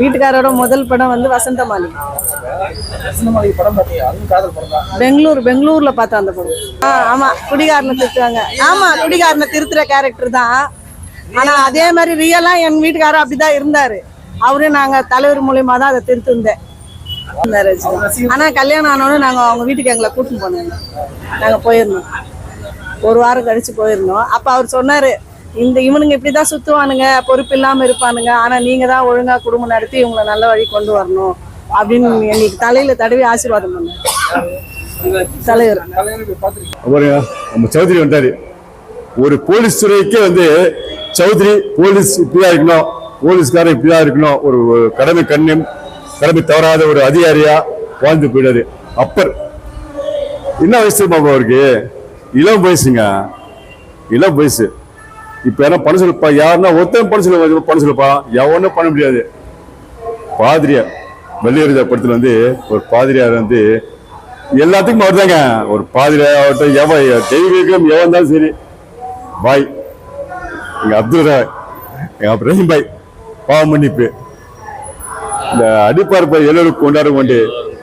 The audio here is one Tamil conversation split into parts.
வீட்டுக்காரோட முதல் படம் வந்து வசந்த மாளிகை படம் பெங்களூர் பெங்களூர்ல பார்த்தேன் அந்த படம். ஆ ஆமா குடிகாரனை திருத்துவாங்க. ஆமா குடிகாரனை திருத்துற கேரக்டர் தான். ஆனா அதே மாதிரி ரியலா என் வீட்டுக்காரர் அப்படிதான் இருந்தாரு. அவரு நாங்க தலைவர் மூலியமா தான் அதை திருத்திருந்தேன் ஆனா கல்யாணம் ஆனோன்னு நாங்க அவங்க வீட்டுக்கு எங்களை கூட்டிட்டு போனோம். நாங்க போயிருந்தோம். ஒரு வாரம் கழிச்சு போயிருந்தோம். அப்ப அவர் சொன்னாரு இந்த இவனுங்க இப்படிதான் சுத்துவானுங்க பொறுப்பு இல்லாம இருப்பானுங்க. ஆனா நீங்க தான் ஒழுங்கா குடும்பம் நடத்தி இவங்களை நல்ல வழி கொண்டு வரணும் அப்படின்னு எங்களுக்கு தலையில தடவி ஆசீர்வாதம் பண்ணாங்க தலைவர். நம்ம சௌத்ரி வந்தாரு. ஒரு போலீஸ் துறைக்கே வந்து சௌத்ரி போலீஸ் இப்படிதான் இருக்கணும் போலீஸ்காரன் இப்படிதான் இருக்கணும் ஒரு கடமை கண்ணியம் கடமை தவறாத ஒரு அதிகாரியா வாழ்ந்து போயிடாரு. அப்பர் என்ன வயசு பாபா அவருக்கு? இளம் வயசுங்க. இளம் வயசு. இப்ப ஏன்னா பண்ண செலுப்பா யாருன்னா ஒருத்தன் பண்ண சொல்ல பண்ண சொல்லப்பா எவனும் பண்ண முடியாது. பாதிரியார் வெள்ளியரிஜா படத்துல வந்து ஒரு பாதிரியார் வந்து எல்லாத்துக்கும் அவர் தாங்க ஒரு பாதிரியார் ஆகட்டும் எவன் தெய்வீகம் எவன் இருந்தாலும் சரி. பாய். எங்க அப்துல் ராய் எங்க ரஹீம் பாய். பாவ மன்னிப்பு. இந்த அடிப்பார் எல்லோரும் கொண்டாடும் கொண்டு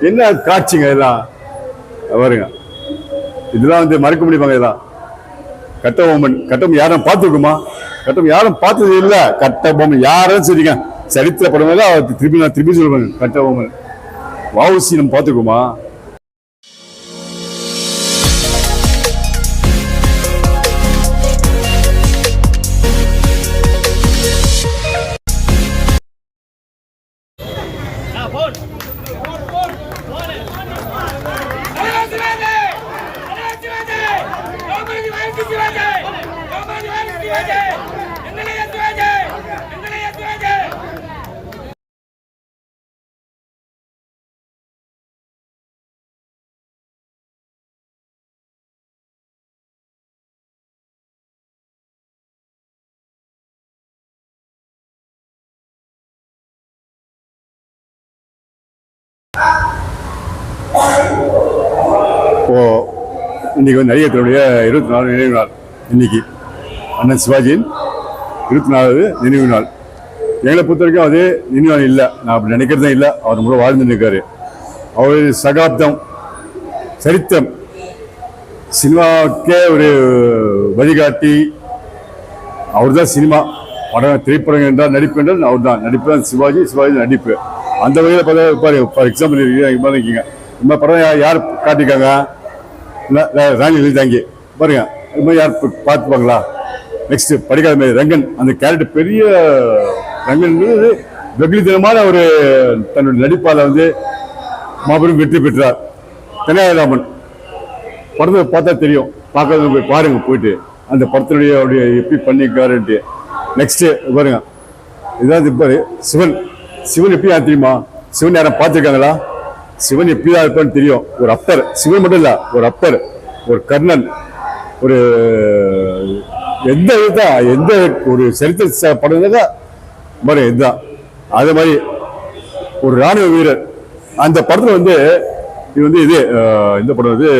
என்ன காட்சிங்க இதெல்லாம்? வருங்க இதெல்லாம் வந்து மறக்க முடியுமாங்க இதெல்லாம்? கட்ட பொம்மன் கட்டம் யாரும் பார்த்துருக்குமா கட்டம் யாரும் பார்த்தது இல்லை. கட்ட பொம்மன் யாரும் சரிங்க சரித்திர படம் திருப்பி நான் திருப்பி சொல்லுவேன். கட்ட பொம்மன் வாவுசி நம்ம பார்த்துருக்குமா இன்றைக்கி வந்து நடிகத்தினுடைய இருபத்தி நாலு நினைவு நாள் இன்னைக்கு. அண்ணன் சிவாஜியின் இருபத்தி நாலாவது நினைவு நாள். எங்களை பொறுத்த வரைக்கும் அது நினைவு நாள் இல்லை. நான் அப்படி நினைக்கிறதே இல்லை. அவர் கூட வாழ்ந்துட்டு இருக்காரு அவர் சகாப்தம் சரித்திரம் சினிமாவுக்கே ஒரு வழிகாட்டி. அவர் தான் சினிமா. படம் திரைப்படம் என்றால் நடிப்பு என்றால் அவர் தான் நடிப்பு தான் சிவாஜி சிவாஜி நடிப்பு. அந்த வகையில் பார்த்தா பாரு ஃபார் எக்ஸாம்பிள் இருக்கீங்க இந்த மாதிரி படம் யார் காட்டியிருக்காங்க? ராணி லலிதாங்கி பாருங்க இது மாதிரி யார் பார்த்துப்பாங்களா? நெக்ஸ்ட் படிக்காத மாதிரி ரங்கன் அந்த கேரக்டர் பெரிய ரங்கன் வெகுளி தினமான ஒரு தன்னுடைய நடிப்பால் வந்து மாபெரும் வெற்றி பெற்றார். தெனாலிராமன் படத்தை பார்த்தா தெரியும். பார்க்கறது போய் பாருங்க போயிட்டு. அந்த படத்தினுடைய அவருடைய எப்படி பண்ணியிருக்காருன்ட்டு. நெக்ஸ்ட்டு பாருங்க. இதான் இப்போ சிவன். சிவன் எப்படி யார் தெரியுமா? சிவன் யாரும் பார்த்துருக்காங்களா? சிவன் எப்படி இருப்பான்னு தெரியும். ஒரு அப்பர். சிவன் மட்டும் இல்ல ஒரு அப்பர் ஒரு கர்ணன் ஒரு எந்த இதுதான் எந்த ஒரு சரித்திர ச- படம் மாதிரி இதுதான். அதே மாதிரி ஒரு ராணுவ வீரர். அந்த படத்துல வந்து இது வந்து இது இந்த படம் வந்து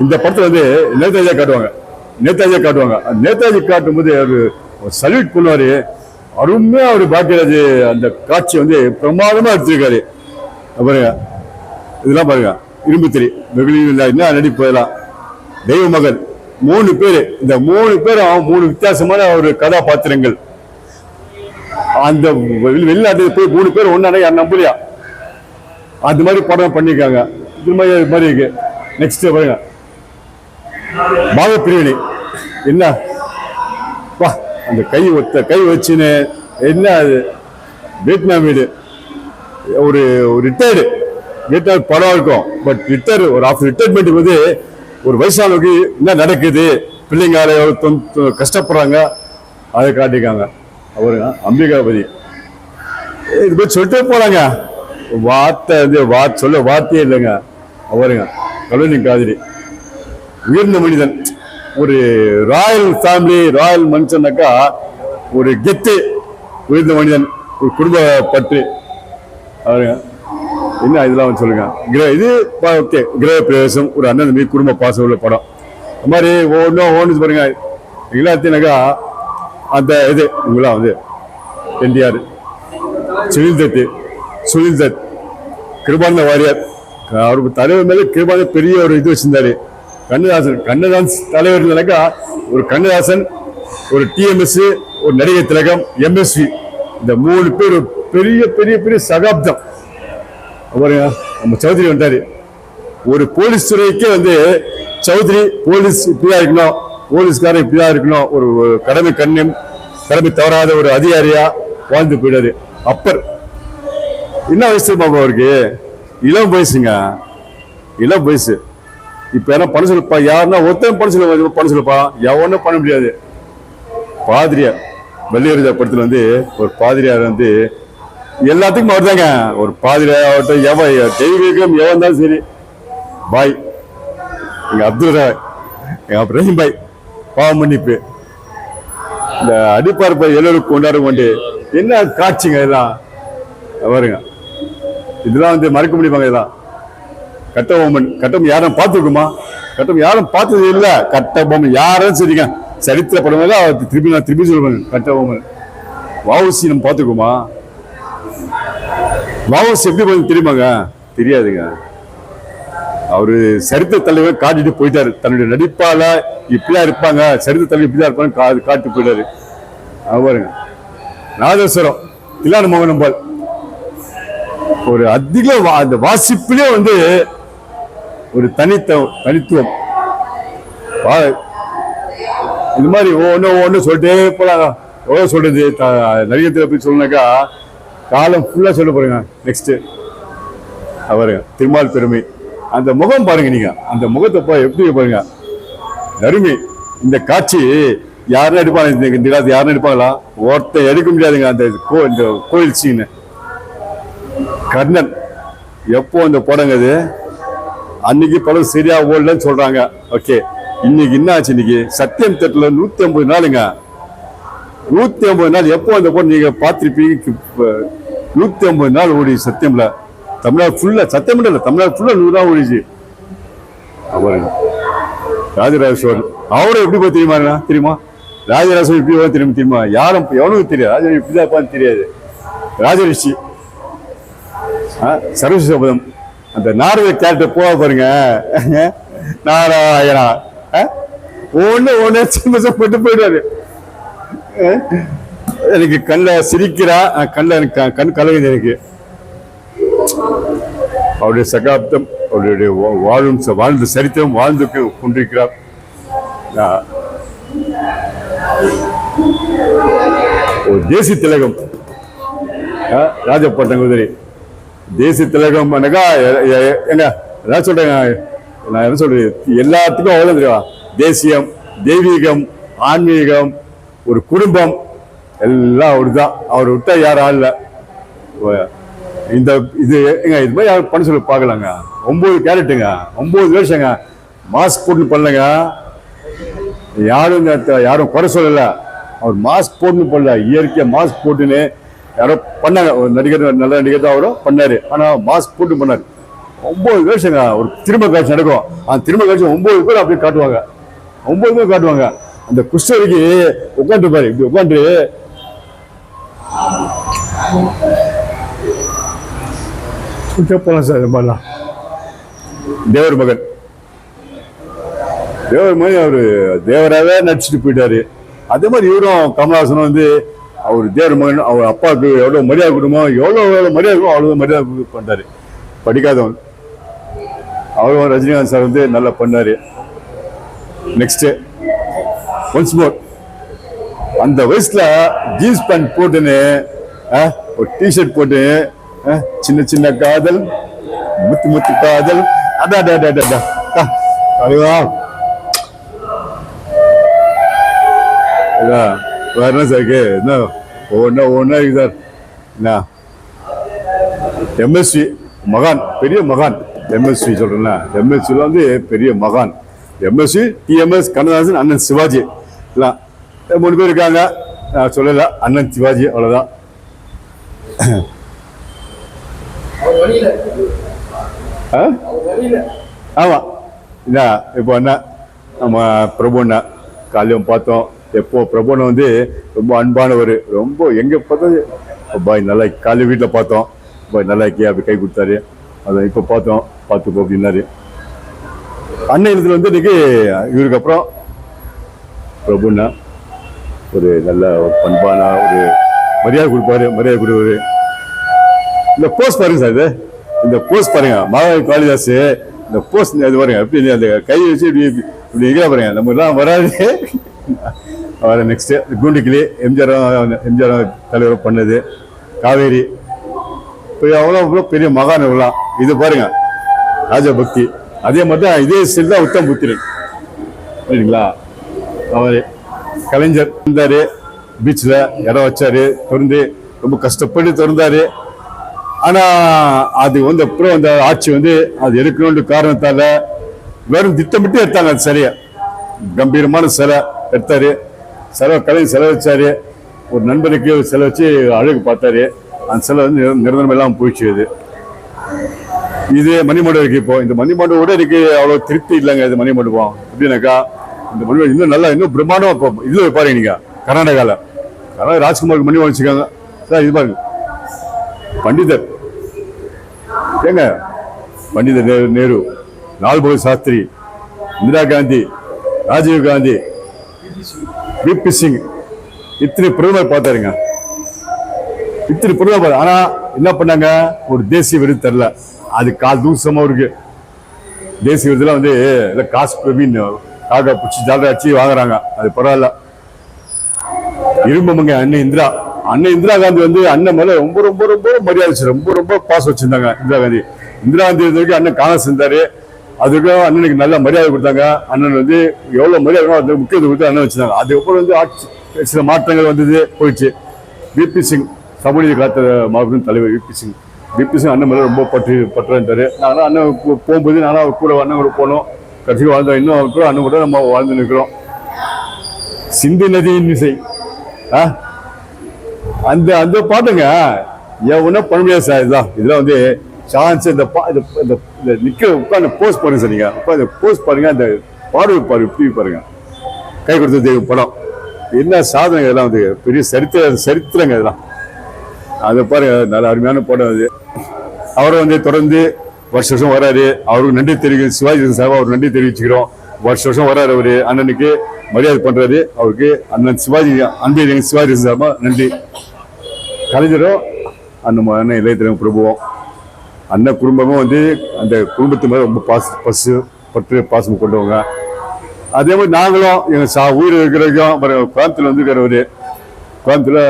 இந்த படத்துல வந்து நேதாஜியா காட்டுவாங்க. நேதாஜியா காட்டுவாங்க. அந்த நேதாஜி காட்டும்போது ஒரு சல்யூட் பண்ணுவாரு. அருமையா அவர் பாக்கியராஜ் அந்த காட்சி வந்து பிரமாதமா எடுத்திருக்காரு. பாருங்க. இதெல்லாம் பாருங்க. இரும்புத்திரி திரி. வெகுளி என்ன நடிப்பு இதெல்லாம் தெய்வ மகன் மூணு பேர். இந்த மூணு பேரும் மூணு வித்தியாசமான ஒரு கதாபாத்திரங்கள். அந்த வெளி- வெளிநாட்டுக்கு போய் மூணு பேர் ஒன்னா யார் நம்பலையா? அந்த மாதிரி படம் பண்ணியிருக்காங்க இது மாதிரி இது மாதிரி இருக்கு. நெக்ஸ்ட் பாருங்க. பாவ என்ன? அந்த கை ஒத்த கை வச்சுன்னு என்ன அது? வியட்நாம் வீடு. ஒரு ரிட்டையர்டு ரிட்டையர்ட் படம் இருக்கும். பட் ரிட்டையர் ஒரு ஆஃப் ரிட்டையர்மெண்ட் வந்து ஒரு வயசானவங்க என்ன நடக்குது? பிள்ளைங்க கஷ்டப்படுறாங்க. அதை காட்டியிருக்காங்க. அவருங்க அம்பிகாபதி. இது போய் சொல்லிட்டே போகிறாங்க வார்த்தை வந்து வா சொல்ல வார்த்தையே இல்லைங்க. அவருங்க கல்லூரி காதிரி உயர்ந்த மனிதன். ஒரு ராயல் ஃபேமிலி ராயல் மனுஷனாக்கா ஒரு கெத்து உயர்ந்த மனிதன் ஒரு குடும்ப பற்று. அவருங்க என்ன இதெல்லாம் வந்து சொல்லுங்க. கிரக இது ஓகே கிரக பிரவேசம் ஒரு அண்ணன் தம்பி குடும்ப பாசம் உள்ள படம். அது மாதிரி ஒவ்வொன்றும் ஒவ்வொன்று பாருங்க. எல்லாத்தையும்னாக்கா அந்த இது இவங்களாம் வந்து என்டிஆர் சுனில் தத் சுனில் தத் கிருபானந்த வாரியார். அவருக்கு தலைவர் மேலே கிருபானந்த பெரிய ஒரு இது வச்சிருந்தாரு. கண்ணதாசன் கண்ணதாசன் தலைவர் இல்லைனாக்கா ஒரு கண்ணதாசன் ஒரு டிஎம்எஸ் ஒரு நடிகை திலகம் எம்எஸ்வி இந்த மூணு பேர் பெரிய பெரிய பெரிய சகாப்தம். அவர் நம்ம சௌத்ரி வந்தாரு. ஒரு போலீஸ் துறைக்கே வந்து சௌத்ரி போலீஸ் இப்படியா இருக்கணும் போலீஸ்காரன் இப்படியா இருக்கணும் ஒரு கடமை கண்ணியம் கடமை தவறாத ஒரு அதிகாரியா வாழ்ந்து போயிடாரு அப்பர் என்ன வயசு பாபா அவருக்கு? இளம் வயசுங்க. இளம் வயசு. இப்ப என்ன பண்ண சொல்லப்பா. யாருன்னா ஒருத்தன் பண்ண சொல்ல பண்ண சொல்லப்பா. எவனும் பண்ண முடியாது. பாதிரியார் வெள்ளியரிஜா படத்துல வந்து ஒரு பாதிரியார் வந்து எல்லாத்துக்கும் அவர் தாங்க ஒரு பாதிரியார் ஆகட்டும் எவன் தெய்வீகம் எவன் தான் சரி. பாய். எங்க அப்துல் ராய் எங்க அப்புறம் ரஹீம் பாய். பாவ மன்னிப்பு. இந்த அடிப்பார்ப்பை எல்லோரும் கொண்டாடும் கொண்டு என்ன காட்சிங்க இதெல்லாம்? பாருங்க. இதெல்லாம் வந்து மறக்க முடியுமாங்க இதெல்லாம்? கட்ட பொம்மன் கட்டம் யாரும் பார்த்துருக்குமா? கட்டம் யாரும் பார்த்தது இல்லை. கட்ட பொம்மன் யாரும் சரிங்க சரித்திர படம் திருப்பி நான் திருப்பி சொல்லுவேன் கட்ட பொம்மன் வாவசி நம்ம பார்த்துருக்கோமா வாவசி எப்படி பண்ணி தெரியுமாங்க? தெரியாதுங்க. அவர் சரித்திர தலைவர் காட்டிட்டு போயிட்டாரு. தன்னுடைய நடிப்பால இப்படியா இருப்பாங்க. சரித்திர தலைவர் இப்படிதான் இருப்பாங்க கா- காட்டிட்டு போயிட்டாரு. பாருங்க. நாதேஸ்வரம் தில்லான மோகன் அம்பாள் ஒரு அதிக வா- அந்த வாசிப்பிலே வந்து ஒரு தனித்த தனித்துவம். இது இந்த மாதிரி ஒன்று ஒன்று சொல்லிட்டே போலாம். எவ்வளோ சொல்கிறது த- நடிகத்தில் போய் சொல்லணுனாக்கா காலம் ஃபுல்லாக சொல்ல போகிறேங்க நெக்ஸ்ட்டு அவருங்க திருமால் பெருமை. அந்த முகம் பாருங்க நீங்கள் அந்த முகத்தை பா எப்படி பாருங்க. அருமை. இந்த காட்சி யாரும் எடுப்பாங்க? இந்த இந்த காலத்து யாரும் எடுப்பாங்களா? ஒருத்தர் எடுக்க முடியாதுங்க. அந்த கோ இந்த கோயில் சீனு கர்ணன். எப்போ அந்த படங்க அது? அன்னைக்கு படம் சரியா ஓடலன்னு சொல்றாங்க. ஓகே இன்னைக்கு என்ன ஆச்சு இன்னைக்கு? சத்தியம் தட்டுல நூத்தி ஐம்பது நாளுங்க. நூத்தி ஐம்பது நாள் எப்போ அந்த படம் நீங்க பார்த்திருப்பீங்க? நூத்தி ஐம்பது நாள் ஓடி சத்தியம்ல. தமிழ்நாடு ஃபுல்லா சத்தியம் இல்ல தமிழ்நாடு ஃபுல்லா நூறு நாள் ஓடிச்சு. பாருங்க ராஜராஜேஸ்வரன். அவரை எப்படி போய் தெரியுமா தெரியுமா? ராஜராஜ சோழன் எப்படி போய் தெரியுமா தெரியுமா? யாரும் எவனுக்கு தெரியாது. ராஜராஜ இப்படிதான் இருப்பான்னு தெரியாது. ராஜரிஷி. சர்வசபதம் அந்த நார்வே கேரக்டர் போக பாருங்க. நாராயணா. ஒண்ணு ஒண்ணு பட்டு போயிடுவாரு எனக்கு கண்ணில் சிரிக்கிறா. அஹ், கண்ணில் எனக்கு கண் கலகுது எனக்கு. அவருடைய சகாப்தம் அவருடைய வா- வாழும் ச- வாழ்ந்த சரித்திரம் வாழ்ந்து கொண்டிருக்கிறார். ஒரு தேசிய திலகம். அஹ், ராஜப்பட்டங்குதிரை தேசிய திலகம் என்னக்கா எங்க என்ன சொல்றேங்க? நான் என்ன சொல்றது? எல்லாத்துக்கும் அவ்வளோ தெரியா தேசியம் தெய்வீகம் ஆன்மீகம் ஒரு குடும்பம் எல்லாம் அவரு தான் அவர் விட்டா யாரும் ஆள் இந்த இது ஏங்க இது மாதிரி யாரும் பண்ண சொல்லி பார்க்கலாங்க. ஒம்பது கேரட்டுங்க. ஒம்பது வருஷங்க மாஸ்க் போட்டு பண்ணலங்க. யாரும் யாரும் குறை சொல்லலை. அவர் மாஸ்க் போட்டுன்னு பண்ணல. இயற்கையாக மாஸ்க் போட்டுன்னு யாரோ பண்ணாங்க. ஒரு நடிகர் நல்ல நடிகர் தான் அவரும் பண்ணாரு. ஆனால் மாஸ்க் போட்டு பண்ணாரு. ஒம்பது வருஷங்க ஒரு திரும்ப காட்சி நடக்கும். அந்த திரும்ப காட்சி ஒம்பது பேர் அப்படியே காட்டுவாங்க. ஒம்பது பேர் காட்டுவாங்க. அந்த குஷ்டரிக்கு உட்காந்து பாரு. இப்படி உட்காந்து போகலாம் சார் இந்த மாதிரிலாம். தேவர் மகன். தேவர் மாதிரி அவர் தேவராகவே நடிச்சுட்டு போயிட்டாரு. அதே மாதிரி இவரும் கமலஹாசனும் வந்து அவர் தேர் மகன் அவர் அப்பாவுக்கு எவ்வளோ மரியாதை கொடுமோ எவ்வளோ எவ்வளோ மரியாதை கொடுமோ அவ்வளோ மரியாதை கொடு- படிக்காதவன். அவரும் ரஜினிகாந்த் சார் வந்து நல்லா பண்ணார். நெக்ஸ்ட்டு ஒன்ஸ் மோர் அந்த வயசில் ஜீன்ஸ் பேண்ட் போட்டுன்னு ஒரு டிஷர்ட் போட்டு சின்ன சின்ன காதல் முத்து முத்து காதல். அடா டா டா டா டா அஹ், அதான், வேற என்ன சார்? என்ன ஒவ்வொன்றா ஒவ்வொன்றா இருக்கு சார் என்ன எம்எஸ்வி மகான் பெரிய மகான் எம்எஸ்வி சொல்றேன்னா எம்எஸ்வில வந்து பெரிய மகான் எம்எஸ்வி டிஎம்எஸ் கண்ணதாசன் அண்ணன் சிவாஜி. எல்லாம் மூணு பேர் இருக்காங்க. நான் சொல்லல அண்ணன் சிவாஜி அவ்வளவுதான். அவர் வழியில. ஆ? அவர் வழியில. ஆமா. என்ன இப்போ என்ன நம்ம பிரபு அண்ணா காலையும் பார்த்தோம். எப்போ பிரபுனை வந்து ரொம்ப அன்பானவர் ரொம்ப எங்கே பார்த்தா பாய் நல்லா காலையில் வீட்டில் பார்த்தோம். பாய் நல்லா இருக்கே அப்படி கை கொடுத்தாரு. அதை இப்போ பார்த்தோம். பார்த்துப்போம் அப்படின்னாரு. அண்ணன் இடத்துல வந்து இன்னைக்கு இவருக்கு அப்புறம் பிரபுண்ணா ஒரு நல்ல ஒரு பண்பான ஒரு மரியாதை கொடுப்பாரு மரியாதை கொடுப்பாரு. இந்த போஸ்ட் பாருங்க சார் இது. இந்த போஸ்ட் பாருங்க. மாதவி காளிதாஸ் இந்த போஸ்ட் இது பாருங்க. எப்படி அந்த கை வச்சு இப்படி இப்படி எங்கே பாருங்க. நம்ம எல்லாம் வராது. வேறு நெக்ஸ்ட்டு கூண்டுக்கிளி எம்ஜிஆர் எம்ஜிஆர் தலைவர் பண்ணது. காவேரி. இப்போ அவ்வளோ அவ்வளோ பெரிய மகான் இவ்வளோ. இது பாருங்க. ராஜபக்தி. அதே மாதிரி தான் இதே ஸ்டில் தான் உத்தம் புத்திரன். சரிங்களா அவர் கலைஞர் இருந்தார். பீச்சில் இடம் வச்சார். திறந்து ரொம்ப கஷ்டப்பட்டு திறந்தார் ஆனால் அது வந்து அப்புறம் அந்த ஆட்சி வந்து அது எடுக்கணுன்ற காரணத்தால் வெறும் திட்டமிட்டு எடுத்தாங்க அந்த சிலையை. கம்பீரமான சிலை எடுத்தார். செலவு கலையும் செலவு ஒரு நண்பருக்கு ஒரு வச்சு அழகு பார்த்தாரு. அந்த செலவு வந்து நிரந்தரம் இல்லாமல் போயிடுச்சு இது. இது மணிமண்டபம் இருக்கு இப்போ. இந்த மணிமண்டபம் கூட எனக்கு அவ்வளோ திருப்தி இல்லைங்க இது மணிமண்டபம். எப்படின்னாக்கா இந்த மணிமண்டபம் இன்னும் நல்லா இன்னும் பிரம்மாண்டமாக இப்போ இதில் பாருங்க நீங்கள் கர்நாடகாவில் கர்நாடகா ராஜ்குமாருக்கு மணி வச்சுக்காங்க சார் இது பாருங்க. பண்டிதர். ஏங்க? பண்டிதர் நேரு நேரு லால் பகதூர் சாஸ்திரி இந்திரா காந்தி ராஜீவ் காந்தி விபி சிங் இத்தனை பிரதமர் பார்த்தாருங்க இத்தனை பிரதமர் ஆனா என்ன பண்ணாங்க? ஒரு தேசிய விருது தரல. அது கால் தூசமா இருக்கு. தேசிய விருதுலாம் வந்து எல்லாம் காசு பிரவீன் காக்கா பிடிச்சி ஜாலரா வச்சு வாங்குறாங்க. அது பரவாயில்ல. இரும்புங்க அண்ணன் இந்திரா. அண்ணன் இந்திரா காந்தி வந்து அண்ணன் மேல ரொம்ப ரொம்ப ரொம்ப மரியாதை ரொம்ப ரொம்ப பாசம் வச்சிருந்தாங்க இந்திரா காந்தி. இந்திரா காந்தி இருந்த வரைக்கும் அண்ணன் காண செஞ்சாரு. அதுக்கும் அண்ணனுக்கு நல்ல மரியாதை கொடுத்தாங்க. அண்ணன் வந்து எவ்வளோ மரியாதை அந்த அது முக்கியத்துவம் கொடுத்து அண்ணன் வச்சுருந்தாங்க. அதுக்கப்புறம் வந்து ஆட்சி சில மாற்றங்கள் வந்தது போயிடுச்சு. விபி சிங் சமூக காத்த மாபெரும் தலைவர் விபி சிங். விபி சிங் அண்ணன் மேலே ரொம்ப பற்று பற்றாரு நானும் அண்ணன் போகும்போது நானும் அவர் கூட அண்ணன் கூட போனோம். கடைசியில் வாழ்ந்தோம். இன்னும் அவர் கூட அண்ணன் கூட நம்ம வாழ்ந்து நிற்கிறோம். சிந்து நதியின் இசை. ஆ? அந்த அந்த பாட்டுங்க. என் ஒன்றும் பண்ண முடியாது சார் இதுதான் இதெல்லாம் வந்து சான்ஸ் இந்த இந்த இந்த நிற்க உட்காந்து போஸ்ட் பாருங்க சார் நீங்கள் உட்காந்து போஸ்ட் பாருங்க அந்த பாடுவை பாருங்க டிவி பாருங்க. கை கொடுத்த தெய்வம் படம். என்ன சாதனை இதெல்லாம் வந்து பெரிய சரித்திர சரித்திரங்க இதெல்லாம். அதை பாருங்க நல்ல அருமையான படம் அது. அவரை வந்து தொடர்ந்து வருஷ வருஷம் வராரு. அவருக்கு நன்றி தெரிவிக்க சிவாஜி சார் அவர் நன்றி தெரிவிச்சுக்கிறோம். வருஷ வருஷம் வராரு அவரு. அண்ணனுக்கு மரியாதை பண்றாரு. அவருக்கு அண்ணன் சிவாஜி அன்பு சிவாஜி சார்பா நன்றி. கலைஞரும் அண்ணன் அண்ணன் இளையத்திலும் பிரபுவோம் அண்ணன் குடும்பமும் வந்து அந்த குடும்பத்து மேலே ரொம்ப பாசு பசு பற்று பாசம் கொண்டவங்க. அதே மாதிரி நாங்களும் எங்கள் சா ஊர் இருக்கிறவங்க அப்புறம் கோயம்புத்தூர் வந்து இருக்கிறவரு கோயம்புத்தூர்ல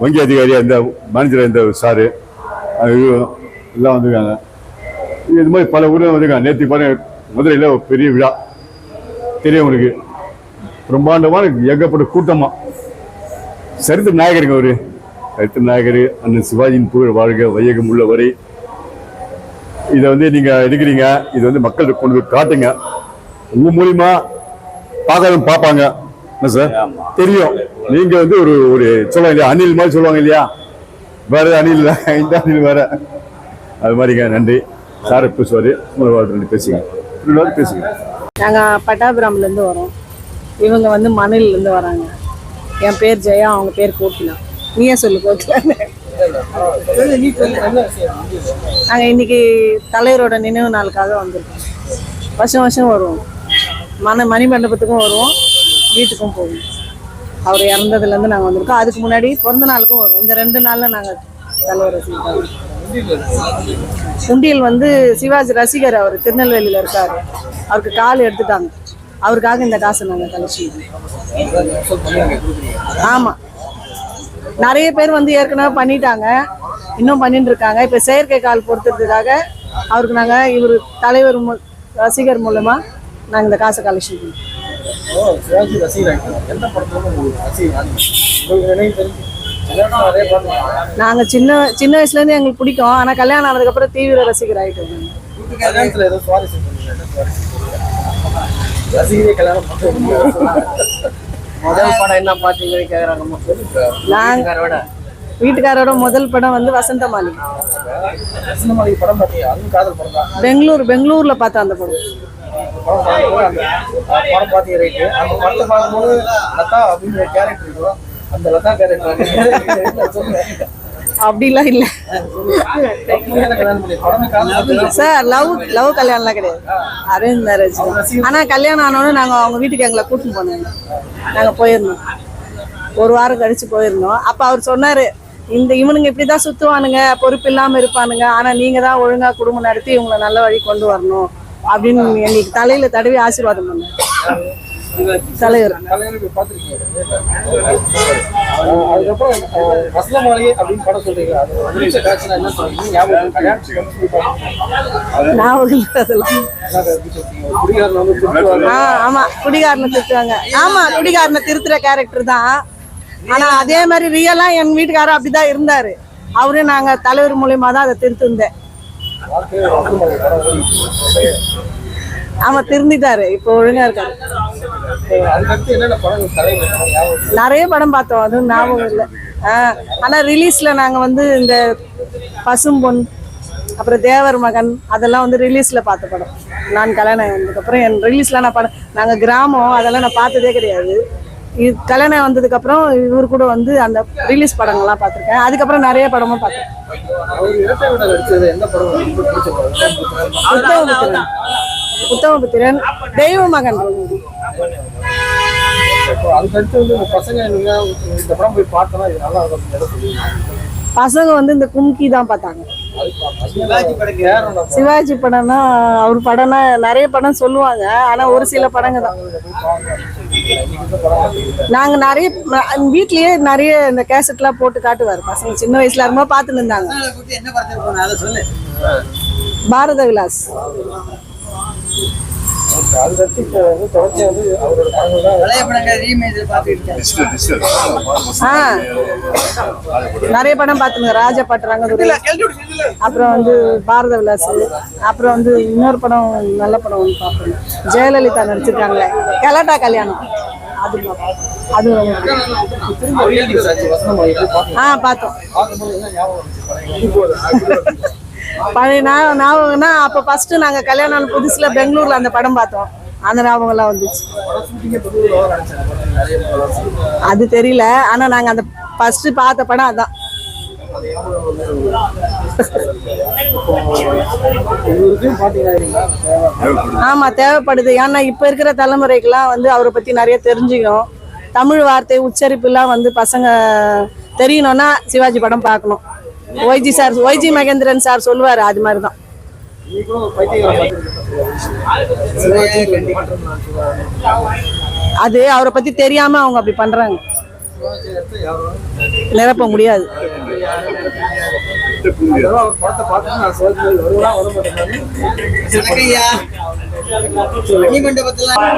வங்கி அதிகாரி அந்த மேனேஜர் இந்த சாரு எல்லாம் வந்திருக்காங்க. இது மாதிரி பல ஊரில் வந்திருக்காங்க. நேற்று பாருங்க மதுரையில் ஒரு பெரிய விழா. தெரியும் பிரம்மாண்டமான ஏகப்பட்ட கூட்டமாக சரித்திர நாயகருங்க அவர். சரித்திர நாயகர் அண்ணன் சிவாஜியின் புகழ் வாழ்க வையகம் உள்ள வரை இதை வந்து நீங்க எடுக்கிறீங்க இது வந்து மக்களுக்கு கொண்டு போய் காட்டுங்க. உங்க மூலியமா பார்க்காதவங்க பார்ப்பாங்க. என்ன சார்? தெரியும். நீங்க வந்து ஒரு ஒரு சொல்லுவாங்க இல்லையா? அணில் மாதிரி சொல்லுவாங்க இல்லையா? வேற அணில் இந்த அணில் வேற. அது மாதிரிங்க நன்றி. சார் பேசுவாரு? உங்களை வாழ்த்து ரெண்டு பேசுங்க. ரெண்டு வார்த்தை பேசுங்க. நாங்க பட்டாபிராம்ல இருந்து வரோம். இவங்க வந்து மணலில இருந்து வராங்க. என் பேர் ஜெயா அவங்க பேர் கோகிலா. நீயே சொல்லு கோகிலா நாங்கள் இன்னைக்கு தலைவரோட நினைவு நாளுக்காக வந்திருக்கோம். வருஷம் வருஷம் வருவோம். மன மணி மண்டபத்துக்கும் வருவோம். வீட்டுக்கும் போவோம். அவர் இறந்ததுலேருந்து நாங்கள் வந்திருக்கோம். அதுக்கு முன்னாடி பிறந்த நாளுக்கும் வருவோம். இந்த ரெண்டு நாளில் நாங்கள் தலைவர் ரசிக்கிறோம் உண்டியல் வந்து சிவாஜி ரசிகர் அவர் திருநெல்வேலியில் இருக்கார். அவருக்கு கால் எடுத்துட்டாங்க. அவருக்காக இந்த காசை நாங்கள் கழிச்சு ஆமாம் நிறைய பேர் வந்து ஏற்கனவே பண்ணிட்டாங்க. இன்னும் பண்ணிட்டு இருக்காங்க. இப்போ செயற்கை கால் பொறுத்துறதுக்காக அவருக்கு நாங்கள் இவர் தலைவர் ரசிகர் மூலமா நாங்கள் இந்த காசை கலெக்ஷன் பார்த்துருக்காங்க நாங்கள் சின்ன சின்ன வயசுலேருந்து எங்களுக்கு பிடிக்கும். ஆனால் கல்யாணம் ஆனதுக்கப்புறம் தீவிர ரசிகர் சுவாரஸ்யம் ரசிகரே கல்யாணம் முதல் படம் என்ன பார்த்தீங்கன்னு நான்- வீட்டுக்காரோட. முதல் படம் வந்து வசந்த மாளிகை. சினிமாவுக்கு படம் பார்த்தீங்க அதுவும் காதல் படம் தான். பெங்களூர் பெங்களூர்ல பார்த்தேன் அந்த படம். படம் பார்த்தீங்க ரைட்டு. அந்த படத்தை பார்க்கும்போது லதா அப்படிங்கிற கேரக்டர் அந்த லதா கேரக்டர் அப்படிலாம் இல்லை. சார் லவ் லவ் கல்யாணம்லாம் கிடையாது. அரேஞ்ச் மேரேஜ் ஆனா கல்யாணம் ஆனோன்னு நாங்க அவங்க வீட்டுக்கு எங்களை கூட்டிட்டு போனாங்க நாங்க போயிருந்தோம். ஒரு வாரம் கழிச்சு போயிருந்தோம். அப்ப அவர் சொன்னாரு இந்த இவனுங்க இப்படிதான் சுத்துவானுங்க பொறுப்பு இல்லாம இருப்பானுங்க. ஆனா நீங்க தான் ஒழுங்கா குடும்பம் நடத்தி இவங்களை நல்ல வழி கொண்டு வரணும் அப்படின்னு எங்களுக்கு தலையில தடவி ஆசீர்வாதம் பண்ணாரு தலைவர். அதுக்கப்புறம் அஹ், வசந்த மாளிகை அப்படின்னு படம்? குடிகாரன் ஆமா திருத்துவாங்க ஆமா குடிகாரனை திருத்துற கேரக்டர் தான். ஆனா அதே மாதிரி ரியலா என் வீட்டுக்காரர் அப்படிதான் இருந்தாரு. அவரு நாங்க தலைவர் மூலியமா தான் அதை திருத்திருந்தேன். ஆமா திருந்திட்டாரு. இப்போ ஒழுங்கா இருக்காரு. நிறைய படம் பார்த்தோம் அதுவும் ஞாபகம் இல்லை. ஆ, ஆனா ரிலீஸ்ல நாங்க வந்து இந்த பசும்பொன் அப்புறம் தேவர் மகன் அதெல்லாம் வந்து ரிலீஸ்ல பார்த்த படம். நான் கல்யாணம் வந்ததுக்கப்புறம் என் ரிலீஸ்ல நான் படம் நாங்க கிராமம் அதெல்லாம் நான் பார்த்ததே கிடையாது. இது கல்யாணம் வந்ததுக்கப்புறம் இவர் கூட வந்து அந்த ரிலீஸ் படங்கள்லாம் பார்த்துருக்கேன். அதுக்கப்புறம் நிறைய படமும் பார்த்தேன் உத்தமபுத்திரன் தெய்வ மகன். பசங்க வந்து இந்த கும்கி தான் பார்த்தாங்க. சிவாஜி படம்னா அவர் படம்னா நிறைய படம் சொல்லுவாங்க ஆனா ஒரு சில படங்க தான். நாங்க நிறைய வீட்லயே நிறைய இந்த கேசட்லாம் போட்டு காட்டுவார். பசங்க சின்ன வயசுல இருக்கும்போது பார்த்துட்டு இருந்தாங்க. என்ன படத்துக்கு போன அதை சொல்லு பாரத விலாஸ் அதுக்கடுத்து இப்போ வந்து தொடர்ச்சியா வந்து அவரோட படங்கள் தான் பழைய படங்கள் ரீமேஜ் பார்த்துட்டு இருக்கேன் ஆ. நிறைய படம் பார்த்துங்க ராஜா பாட்டு ரங்கதுரை. அப்புறம் வந்து பாரத விலாஸ் அப்புறம் வந்து இன்னொரு படம் நல்ல படம் ஒன்று பார்ப்பேன் ஜெயலலிதா நடிச்சிருக்காங்களே. கலாட்டா கல்யாணம். அது. அது ஆ பார்த்தோம். பழைய ஞாபகம்னா அப்போ ஃபர்ஸ்ட் நாங்கள் கல்யாணம் ஆன புதுசுல பெங்களூர்ல அந்த படம் பார்த்தோம். அந்த ஞாபகம்லாம் வந்துச்சு. அது தெரியல. ஆனா நாங்க அந்த ஃபர்ஸ்ட் பார்த்த படம் அதான். ஆமா தேவைப்படுது. ஏன்னா இப்ப இருக்கிற தலைமுறைக்கெல்லாம் வந்து அவரை பத்தி நிறைய தெரிஞ்சுக்கணும் தமிழ் வார்த்தை உச்சரிப்புலாம் வந்து பசங்க தெரியணும்னா சிவாஜி படம் பார்க்கணும். YG sir YG Mahendran sir சொல்லுவார் அது மாதிரி தான் அது அவரை பத்தி தெரியாம அவங்க அப்படி பண்றாங்க. நிரப்ப முடியாது. அதெல்லாம்